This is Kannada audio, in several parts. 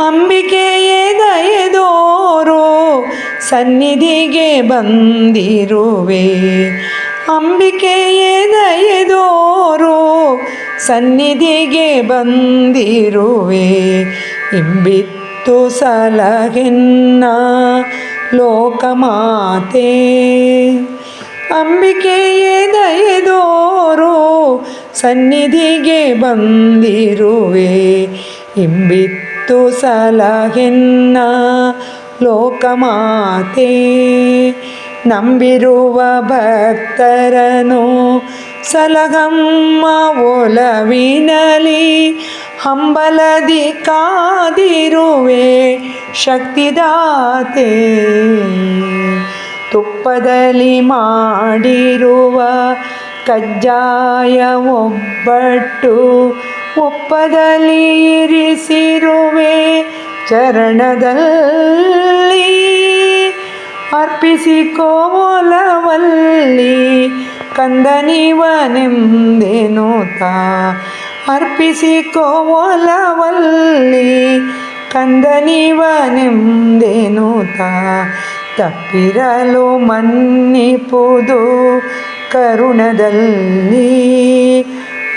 ಅಂಬಿಕೆಯೇ ದಯದೋರು, ಸನ್ನಿಧಿಗೆ ಬಂದಿರುವೆ. ಅಂಬಿಕೆಯೇ ದಯದೋರು, ಸನ್ನಿಧಿಗೆ ಬಂದಿರುವೆ. ಇಂಬಿತ್ತು ಸಲಹೆನ್ನ ಲೋಕಮಾತೆ. ಅಂಬಿಕೆಯೇ ದಯದೋರು, ಸನ್ನಿಧಿಗೆ ಬಂದಿರುವೆ. ಇಂಬಿತ್ತು ಸಲಹೆನ್ನ ಲೋಕಮಾತೆ. ನಂಬಿರುವ ಭಕ್ತರನು ಸಲಗಮ್ಮ ಒಲವಿನಲಿ ಹಂಬಲದಿ ಕಾದಿರುವೆ ಶಕ್ತಿದಾತೆ. ತುಪ್ಪದಲ್ಲಿ ಮಾಡಿರುವ ಕಜ್ಜಾಯ ಒಬ್ಬಟ್ಟು ಒಪ್ಪದಲ್ಲಿ ಇರಿಸಿರುವೆ ಚರಣದಲ್ಲಿ. ಅರ್ಪಿಸಿಕೋ ಒಲವಲ್ಲಿ ಕಂದನಿವನೆಂದೆನುತ ಅರ್ಪಿಸಿಕೋ ಒಲವಲ್ಲಿ ಕಂದನಿವನೆಂದೆನುತ ತಪ್ಪಿರಲು ಮನ್ನಿಪುದು ಕರುಣದಲ್ಲಿ.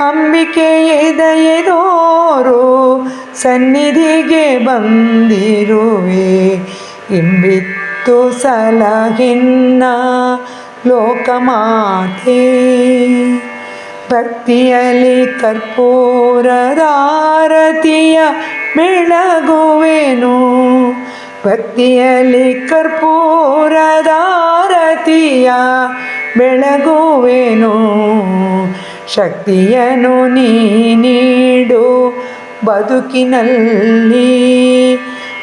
ಅಂಬಿಕೆಯೇ ದಯೆದೋರು ಸನ್ನಿಧಿಗೆ ಬಂದಿರುವೆ. ಇಂಬಿತ್ತು ಸಲಹಿನ್ನ ಲೋಕಮಾತೆ. ಭಕ್ತಿಯಲ್ಲಿ ಕರ್ಪೂರದಾರತಿಯ ಬೆಳಗುವೆನು. ಭಕ್ತಿಯಲ್ಲಿ ಕರ್ಪೂರದಾರತಿಯ ಬೆಳಗುವೆನು. ಶಕ್ತಿಯನ್ನು ನೀ ನೀಡು ಬದುಕಿನಲ್ಲಿ.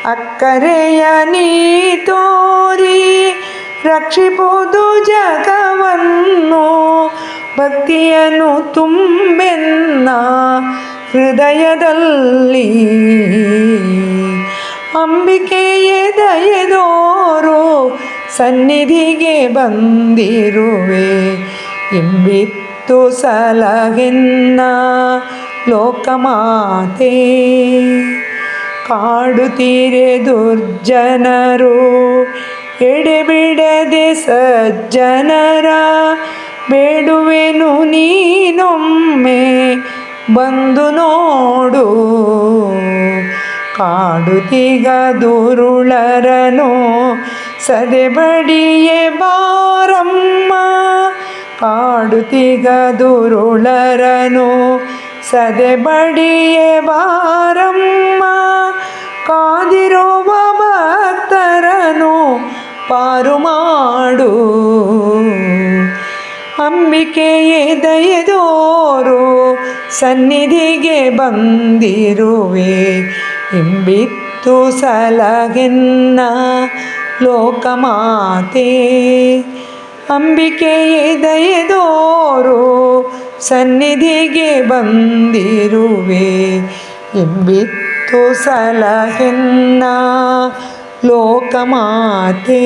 ಅಕ್ಕರೆಯ ನೀ ತೋರಿ ರಕ್ಷಿಪುದು ಜಗವನ್ನು. ಭಕ್ತಿಯನು ತುಂಬೆನ್ನ ಹೃದಯದಲ್ಲಿ. ಅಂಬಿಕೆಯೇ ದಯದೋರು ಸನ್ನಿಧಿಗೆ ಬಂದಿರುವೆ. ಇಂಬಿತ್ತು ಸಲಹೆನ್ನ ಲೋಕಮಾತೆ. ಕಾಡುತ್ತೀರೆ ದುರ್ಜನರು ಎಡೆಬಿಡದೆ ಸಜ್ಜನರ ಬೇಡುವೆನು ನೀನೊಮ್ಮೆ ಬಂದು ನೋಡು. ಕಾಡುತ್ತೀಗ ದುರುಳರನು ಸದೆಬಡಿಯೇ ಬಾರಮ್ಮ ಕಾಡುತ್ತೀಗ ದುರುಳರನು? ಸದೆಬಡಿಯೇ ಬಾರಮ್ಮ, ಕಾದಿರುವ ಭಕ್ತರನು ಪಾರು ಮಾಡು. ಅಂಬಿಕೆಯೇ ದಯದೋರು ಸನ್ನಿಧಿಗೆ ಬಂದಿರುವೆ. ಇಂಬಿತ್ತು ಸಲಗೆನ್ನ ಲೋಕಮಾತೆ. ಅಂಬಿಕೆಯೇ ದಯದೋರು ಸನ್ನಿಧಿಗೆ ಬಂದಿರುವೆ ಎಂಬಿತ್ತು ಸಲಹೆನ್ನ ಲೋಕಮಾತೆ.